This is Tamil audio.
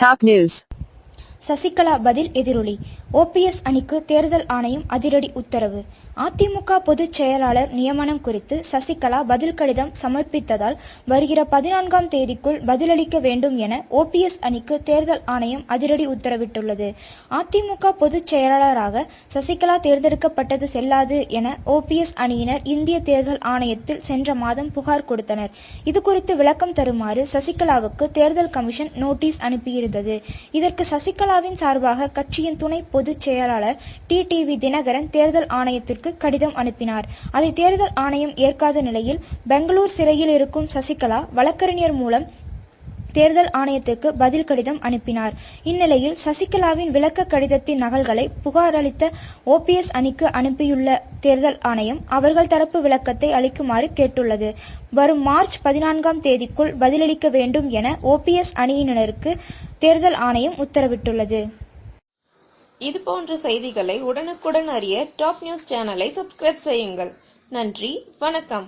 Top news. சசிகலா பதில் எதிரொலி. ஓபிஎஸ் அணிக்கு தேர்தல் ஆணையம் அதிரடி உத்தரவு. அதிமுக பொதுச் செயலாளர் நியமனம் குறித்து சசிகலா பதில் கடிதம் சமர்ப்பித்ததால் வருகிற பதினான்காம் தேதிக்குள் பதிலளிக்க வேண்டும் என ஓபிஎஸ் அணிக்கு தேர்தல் ஆணையம் அதிரடி உத்தரவிட்டுள்ளது. அதிமுக பொதுச் செயலாளராக சசிகலா தேர்ந்தெடுக்கப்பட்டது செல்லாது என ஓபிஎஸ் அணியினர் இந்திய தேர்தல் ஆணையத்தில் சென்ற மாதம் புகார் கொடுத்தனர். இதுகுறித்து விளக்கம் தருமாறு சசிகலாவுக்கு தேர்தல் கமிஷன் நோட்டீஸ் அனுப்பியிருந்தது. இதற்கு சசிகலா சசிகலாவின் சார்பாக கட்சியின் துணை பொதுச் செயலாளர் டி டிவி தினகரன் தேர்தல் ஆணையத்திற்கு கடிதம் அனுப்பினார். அதை தேர்தல் ஆணையம் ஏற்காத நிலையில் பெங்களூர் சிறையில் இருக்கும் சசிகலா வழக்கறிஞர் மூலம் தேர்தல் ஆணையத்திற்கு பதில் கடிதம் அனுப்பினார். இந்நிலையில் சசிகலாவின் விளக்க கடிதத்தின் நகல்களை புகார் அளித்த ஓபிஎஸ் அணிக்கு அனுப்பியுள்ள தேர்தல் ஆணையம் அவர்கள் தரப்பு விளக்கத்தை அளிக்குமாறு கேட்டுள்ளது. வரும் மார்ச் பதினான்காம் தேதிக்குள் பதிலளிக்க வேண்டும் என ஓபிஎஸ் அணியினருக்கு தேர்தல் ஆணையம் உத்தரவிட்டுள்ளது. இது போன்ற செய்திகளை உடனுக்குடன் அறிய டாப் நியூஸ் சேனலை சப்ஸ்கிரைப் செய்யுங்கள். நன்றி வணக்கம்.